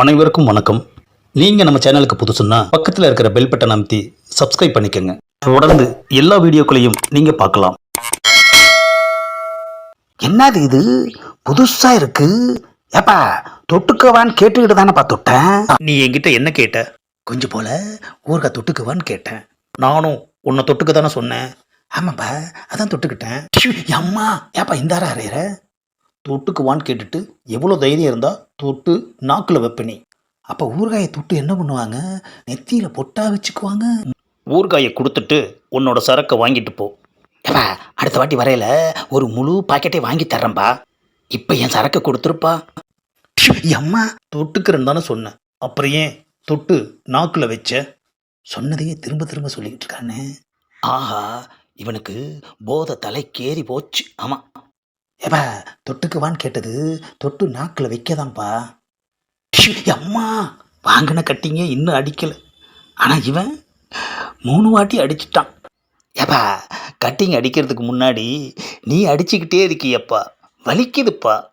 அனைவருக்கும் வணக்கம். நீங்கள் நம்ம சேனலுக்கு புதுசுன்னா பக்கத்தில் இருக்கிற பெல் பட்டன் அமைத்தி சப்ஸ்கிரைப் பண்ணிக்கோங்க. தொடர்ந்து எல்லா வீடியோக்களையும் நீங்கள் பார்க்கலாம். என்னது இது? புதுசா இருக்கு? ஏப்பா தொட்டுக்கவான்னு கேட்டுக்கிட்டு தானேப்பா தொட்டேன். நீ என்கிட்ட என்ன கேட்ட? கொஞ்சம் போல ஊறுகாய் தொட்டுக்குவான்னு கேட்டேன். நானும் உன்னை தொட்டுக்க தானே சொன்னேன். ஆமாப்பா அதான் தொட்டுக்கிட்டேன். அம்மா ஏப்பா இந்தாரா அறையிற? தொட்டுக்குவான்னு கேட்டுட்டு எவ்வளோ தைரியம் இருந்தால் தொட்டு நாக்கில் வைப்ப அப்போ ஊறுகாயை தொட்டு என்ன பண்ணுவாங்க? நெத்தியில் பொட்டா வச்சுக்குவாங்க. ஊறுகாயை கொடுத்துட்டு உன்னோட சரக்கை வாங்கிட்டு போ. ஏப்பா அடுத்த வாட்டி வரையில ஒரு முழு பாக்கெட்டை வாங்கி தர்றேன்பா. இப்போ என் சரக்கை கொடுத்துருப்பா. அம்மா தொட்டுக்கிறேன்னு தானே சொன்னேன் அப்புறம் ஏன் தொட்டு நாக்கில் வச்ச? சொன்னதையே திரும்ப திரும்ப சொல்லிக்கிட்டு இருக்கானே. ஆஹா இவனுக்கு போதை தலைக்கேறி போச்சு. ஆமாம் ஏப்பா தொட்டுக்குவான்னு கேட்டது தொட்டு நாக்கில் வைக்கதான்ப்பா. அம்மா வாங்கின கட்டிங்க இன்னும் அடிக்கல. ஆனால் இவன் மூணு வாட்டி அடிச்சிட்டான். ஏப்பா கட்டிங் அடிக்கிறதுக்கு முன்னாடி நீ அடிச்சுக்கிட்டே இருக்கியப்பா. வலிக்குதுப்பா.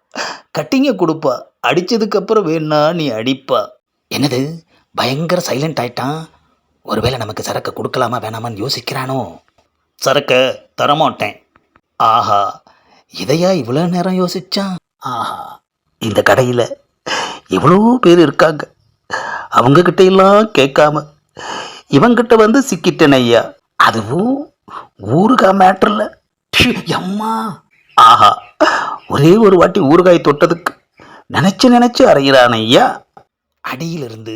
கட்டிங்கை கொடுப்பா. அடித்ததுக்கப்புறம் வேணா நீ அடிப்பா. என்னது? பயங்கர சைலண்ட் ஆயிட்டான். ஒருவேளை நமக்கு சரக்கு கொடுக்கலாமா வேணாமான்னு யோசிக்கிறானோ? சரக்கை தரமாட்டேன். ஆஹா இதையா இவ்வளோ நேரம் யோசிச்சான்? ஆஹா இந்த கடையில் எவ்வளோ பேர் இருக்காங்க. அவங்கக்கிட்ட எல்லாம் கேட்காம இவங்கிட்ட வந்து சிக்கிட்டேன் ஐயா. அதுவும் ஊறுகாய் மேட்ரில் அம்மா. ஆஹா ஒரே ஒரு வாட்டி ஊறுகாய் தொட்டதுக்கு நினச்சி நினச்சி அறையிறான் ஐயா. அடியிலிருந்து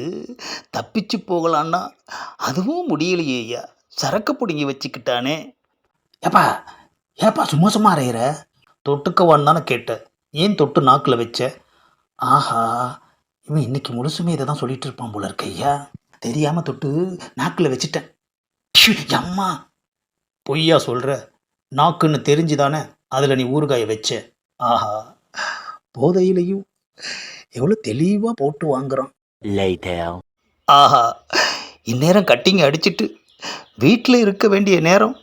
தப்பிச்சு போகலான்னா அதுவும் முடியலையே ஐயா. சரக்கு பிடுங்கி வச்சுக்கிட்டானே. ஏப்பா ஏப்பா சும்மா சும்மா அறையிற தொட்டுக்கவான்னு தானே கேட்டேன். ஏன் தொட்டு நாக்கில் வச்ச? ஆஹா இவன் இன்னைக்கு முழுசுமே இதை தான் சொல்லிட்டு இருப்பான் போல இருக்கு ஐயா. தெரியாம தொட்டு நாக்கில் வச்சுட்டேன். அம்மா. பொய்யா சொல்கிற நாக்குன்னு தெரிஞ்சு தானே அதில் நீ ஊறுகாயை வச்ச? ஆஹா போதையிலையும் எவ்வளோ தெளிவாக போட்டு வாங்குறான். ஆஹா இந்நேரம் கட்டிங்க அடிச்சிட்டு வீட்டில் இருக்க வேண்டிய நேரம்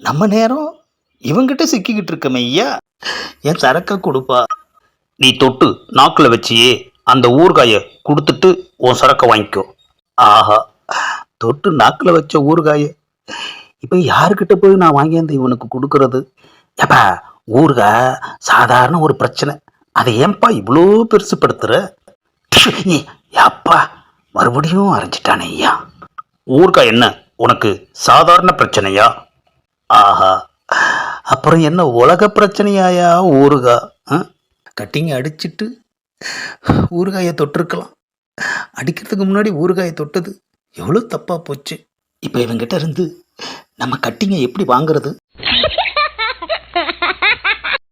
நம்ம நேரம் இவங்கிட்ட சிக்கிக்கிட்டு இருக்கமே ஐயா. என் சரக்க கொடுப்பா. நீ தொட்டு நாக்கில் வச்சியே அந்த ஊறுகாயை கொடுத்துட்டு உன் சரக்கை வாங்கிக்கோ. ஆஹா தொட்டு நாக்கில் வச்ச ஊறுகாய. இப்போ யாருக்கிட்ட போய் நான் வாங்கியாந்து இவனுக்கு கொடுக்கறது? ஏப்பா ஊறுகாய் சாதாரண ஒரு பிரச்சனை. அதை ஏன்பா இவ்வளோ பெருசுப்படுத்துற? ப்ஷு, அப்பா மறுபடியும் அரைஞ்சிட்டானே ஐயா. ஊறுகாய் என்ன உனக்கு சாதாரண பிரச்சனையா? ஆஹா அப்புறம் என்ன உலக பிரச்சனையாயா? ஊறுகா. கட்டிங்க அடிச்சிட்டு ஊறுகாயை தொட்டிருக்கலாம். அடிக்கிறதுக்கு முன்னாடி ஊறுகாயை தொட்டது. எவ்வளோ தப்பாக போச்சு. இப்போ இவங்கிட்ட இருந்து நம்ம கட்டிங்கை எப்படி வாங்குறது?